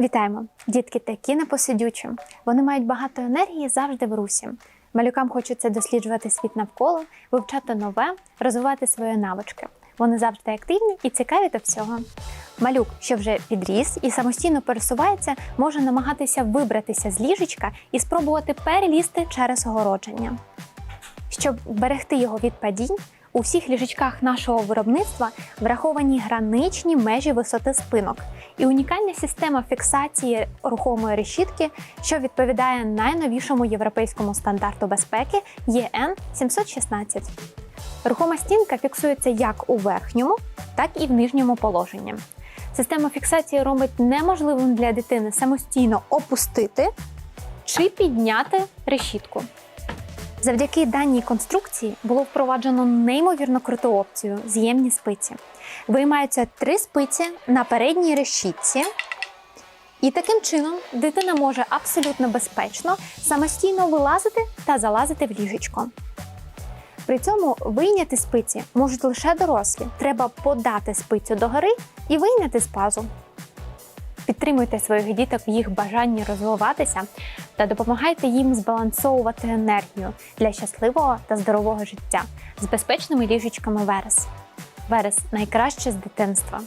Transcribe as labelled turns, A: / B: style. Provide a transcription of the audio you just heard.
A: Вітаємо! Дітки такі непосидючі. Вони мають багато енергії завжди в русі. Малюкам хочеться досліджувати світ навколо, вивчати нове, розвивати свої навички. Вони завжди активні і цікаві до всього. Малюк, що вже підріс і самостійно пересувається, може намагатися вибратися з ліжечка і спробувати перелізти через огородження. Щоб вберегти його від падінь, у всіх ліжечках нашого виробництва враховані граничні межі висоти спинок і унікальна система фіксації рухомої решітки, що відповідає найновішому європейському стандарту безпеки ЄН 716. Рухома стінка фіксується як у верхньому, так і в нижньому положенні. Система фіксації робить неможливим для дитини самостійно опустити чи підняти решітку. Завдяки даній конструкції було впроваджено неймовірно круту опцію з'ємні спиці. Виймаються три спиці на передній решітці, і таким чином дитина може абсолютно безпечно самостійно вилазити та залазити в ліжечко. При цьому вийняти спиці можуть лише дорослі. Треба подати спицю догори і вийняти з пазу. Підтримуйте своїх діток в їх бажанні розвиватися та допомагайте їм збалансовувати енергію для щасливого та здорового життя з безпечними ліжечками Верес. Верес найкраще з дитинства.